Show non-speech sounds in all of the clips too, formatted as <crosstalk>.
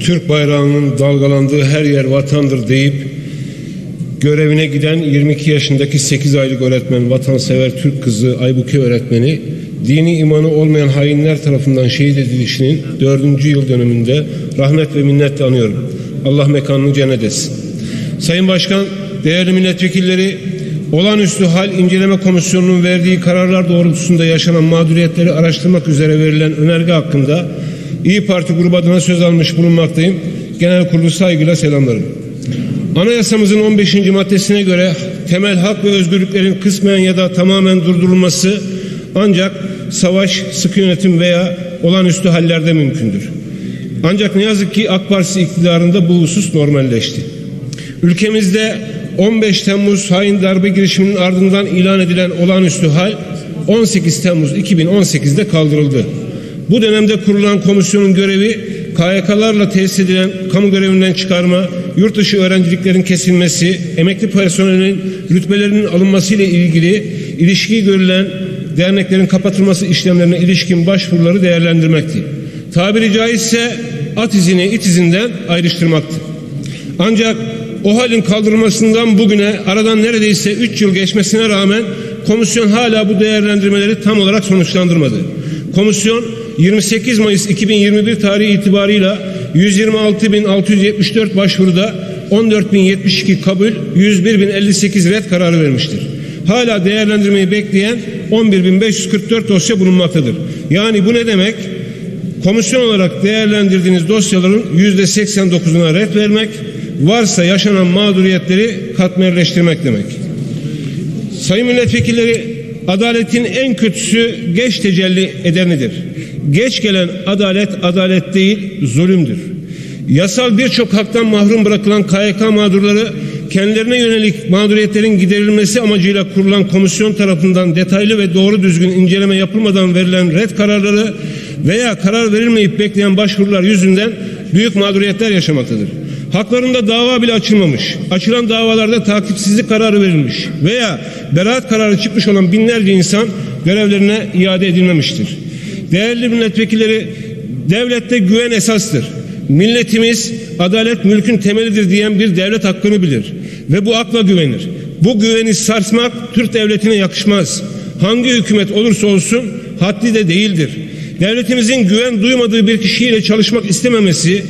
Türk bayrağının dalgalandığı her yer vatandır deyip görevine giden 22 yaşındaki 8 aylık öğretmen, vatansever Türk kızı Aybuke öğretmeni dini imanı olmayan hainler tarafından şehit edilişinin 4. yıl dönümünde rahmet ve minnetle anıyorum. Allah mekanını cennet etsin. Sayın Başkan, değerli milletvekilleri, olağanüstü hal inceleme komisyonunun verdiği kararlar doğrultusunda yaşanan mağduriyetleri araştırmak üzere verilen önerge hakkında İyi Parti grubu adına söz almış bulunmaktayım. Genel kurulu saygıyla selamlarım. Anayasamızın 15. maddesine göre temel hak ve özgürlüklerin kısmen ya da tamamen durdurulması ancak savaş, sıkı yönetim veya olağanüstü hallerde mümkündür. Ancak ne yazık ki AK Partisi iktidarında bu husus normalleşti. Ülkemizde 15 Temmuz hain darbe girişiminin ardından ilan edilen olağanüstü hal 18 Temmuz 2018'de kaldırıldı. Bu dönemde kurulan komisyonun görevi KYK'larla tesis edilen kamu görevinden çıkarma, yurt dışı öğrenciliklerin kesilmesi, emekli personelin rütbelerinin alınması ile ilgili ilişki görülen derneklerin kapatılması işlemlerine ilişkin başvuruları değerlendirmekti. Tabiri caizse at izini it izinden ayrıştırmaktı. Ancak o halin kaldırılmasından bugüne aradan neredeyse 3 yıl geçmesine rağmen komisyon hala bu değerlendirmeleri tam olarak sonuçlandırmadı. Komisyon 28 Mayıs 2021 tarihi itibarıyla 126.674 başvuruda 14.072 kabul, 101.058 red kararı vermiştir. Hala değerlendirmeyi bekleyen 11.544 dosya bulunmaktadır. Yani bu ne demek? Komisyon olarak değerlendirdiğiniz dosyaların %89'una red vermek, varsa yaşanan mağduriyetleri katmerleştirmek demek. Sayın milletvekilleri adaletin en kötüsü geç tecelli edenidir. Geç gelen adalet adalet değil zulümdür. Yasal birçok haktan mahrum bırakılan KYK mağdurları kendilerine yönelik mağduriyetlerin giderilmesi amacıyla kurulan komisyon tarafından detaylı ve doğru düzgün inceleme yapılmadan verilen red kararları veya karar verilmeyip bekleyen başvurular yüzünden büyük mağduriyetler yaşamaktadır. Haklarında dava bile açılmamış. Açılan davalarda takipsizlik kararı verilmiş veya beraat kararı çıkmış olan binlerce insan görevlerine iade edilmemiştir. Değerli milletvekilleri, devlette güven esastır. Milletimiz adalet mülkün temelidir diyen bir devlet hakkını bilir ve bu akla güvenir. Bu güveni sarsmak Türk devletine yakışmaz. Hangi hükümet olursa olsun haddi de değildir. Devletimizin güven duymadığı bir kişiyle çalışmak istememesi,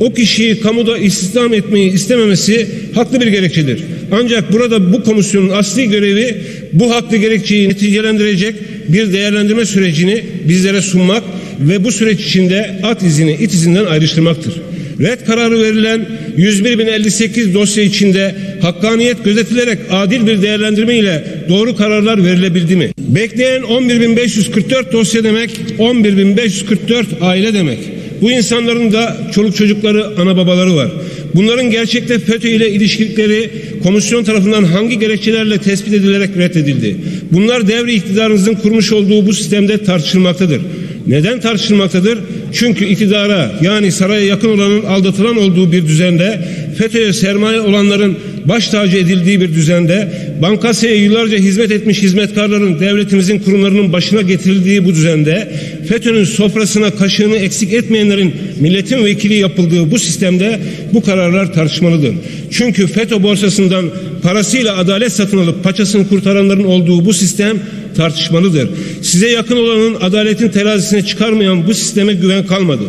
o kişiyi kamuda istihdam etmeyi istememesi haklı bir gerekçedir. Ancak burada bu komisyonun asli görevi bu haklı gerekçeyi neticelendirecek bir değerlendirme sürecini bizlere sunmak ve bu süreç içinde at izini it izinden ayrıştırmaktır. Red kararı verilen 101.058 dosya içinde hakkaniyet gözetilerek adil bir değerlendirme ile doğru kararlar verilebildi mi? Bekleyen 11.544 dosya demek 11.544 aile demek. Bu insanların da çoluk çocukları, ana babaları var. Bunların gerçekte FETÖ ile ilişkilikleri komisyon tarafından hangi gerekçelerle tespit edilerek reddedildi? Bunlar devri iktidarınızın kurmuş olduğu bu sistemde tartışılmaktadır. Neden tartışılmaktadır? Çünkü iktidara yani saraya yakın olanın aldatılan olduğu bir düzende, FETÖ'ye sermaye olanların baş tacı edildiği bir düzende, bankasaya yıllarca hizmet etmiş hizmetkarların devletimizin kurumlarının başına getirildiği bu düzende, FETÖ'nün sofrasına kaşığını eksik etmeyenlerin milletin vekili yapıldığı bu sistemde bu kararlar tartışmalıdır. Çünkü FETÖ borsasından parasıyla adalet satın alıp paçasını kurtaranların olduğu bu sistem tartışmalıdır. Size yakın olanın adaletin terazisine çıkarmayan bu sisteme güven kalmadı.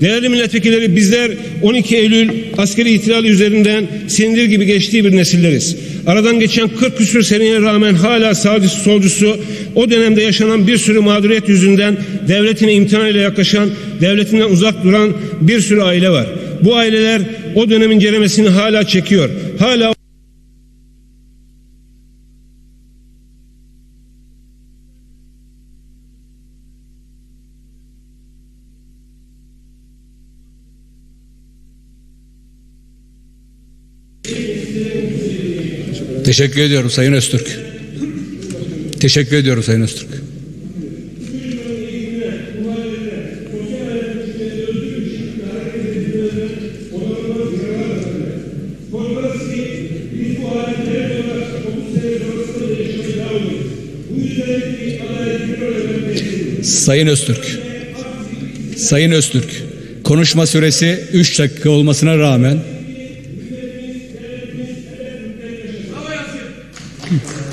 Değerli milletvekilleri bizler 12 Eylül askeri ihtilali üzerinden sindir gibi geçtiği bir nesilleriz. Aradan geçen 40 küsur seneye rağmen hala sağcısı solcusu o dönemde yaşanan bir sürü mağduriyet yüzünden devletine imtina ile yaklaşan, devletinden uzak duran bir sürü aile var. Bu aileler o dönemin ceremesini hala çekiyor. Hala Teşekkür ediyorum Sayın Öztürk. Teşekkür ediyorum Sayın Öztürk. Sayın Öztürk. Sayın Öztürk. konuşma süresi 3 dakika olmasına rağmen Mm-hmm. <laughs>